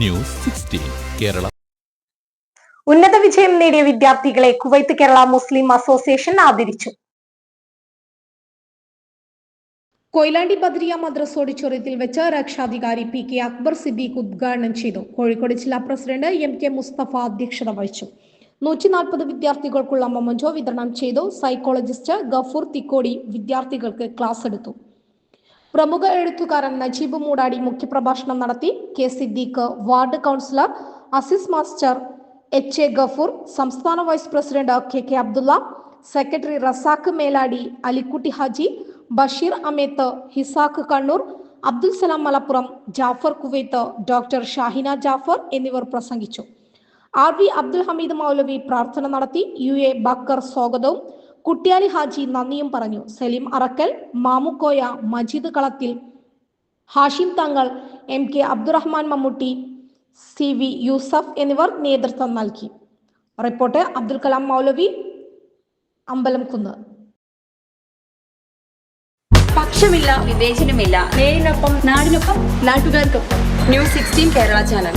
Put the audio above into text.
News sixteen Kerala. ഉന്നത വിജയം നേടിയ വിദ്യാർത്ഥികളെ കുവൈത്ത് കേരള മുസ്ലിം അസോസിയേഷൻ ആദരിച്ചു. കൊയിലാണ്ടി ബദ്രിയ മദ്രസ ഓഡിറ്റോറിയത്തിൽ വെച്ച് രക്ഷാധികാരി പി കെ അക്ബർ സിദ്ദീഖ് ഉദ്ഘാടനം ചെയ്തു. കോഴിക്കോട് ജില്ലാ പ്രസിഡന്റ് എം കെ മുസ്തഫ അധ്യക്ഷത വഹിച്ചു. നൂറ്റി നാൽപ്പത് വിദ്യാർത്ഥികൾക്കുള്ള മൊമന്റോ വിതരണം ചെയ്തു. സൈക്കോളജിസ്റ്റ് ഗഫൂർ തിക്കോടി വിദ്യാർത്ഥികൾക്ക് ക്ലാസ് എടുത്തു. പ്രമുഖ എഴുത്തുകാരൻ നജീബ് മൂടാടി മുഖ്യപ്രഭാഷണം നടത്തി K Siddique ward councillor Aziz master H A Gafoor സംസ്ഥാന vice president K K Abdullah secretary Razak Meladi Alikutty Haji Basheer Ameth Hisaq Kannur Abdul Salam Malappuram Jafar Kuwait doctor Shahina Jafar എന്നിവർ പ്രസംഗിച്ചു. R V Abdul Hameed Maulavi പ്രാർത്ഥന നടത്തി. U A Backer സ്വാഗതവും കുട്ടിയാലി ഹാജി നന്ദിയും പറഞ്ഞു. Saleem Arakkal Mamukkoya Majeed Kalathil Hashim Thangal M K Abdurahman Mammootty C V Yusuf എന്നിവർ നേതൃത്വം നൽകി. റിപ്പോർട്ട് അബ്ദുൽ കലാം മൗലവി അമ്പലം കുന്ന് പക്ഷമില്ല വിവേചനമില്ല. നേരിനൊപ്പം നാടിനൊപ്പം നാട്ടുകാർക്കൊപ്പം. News sixteen Kerala channel.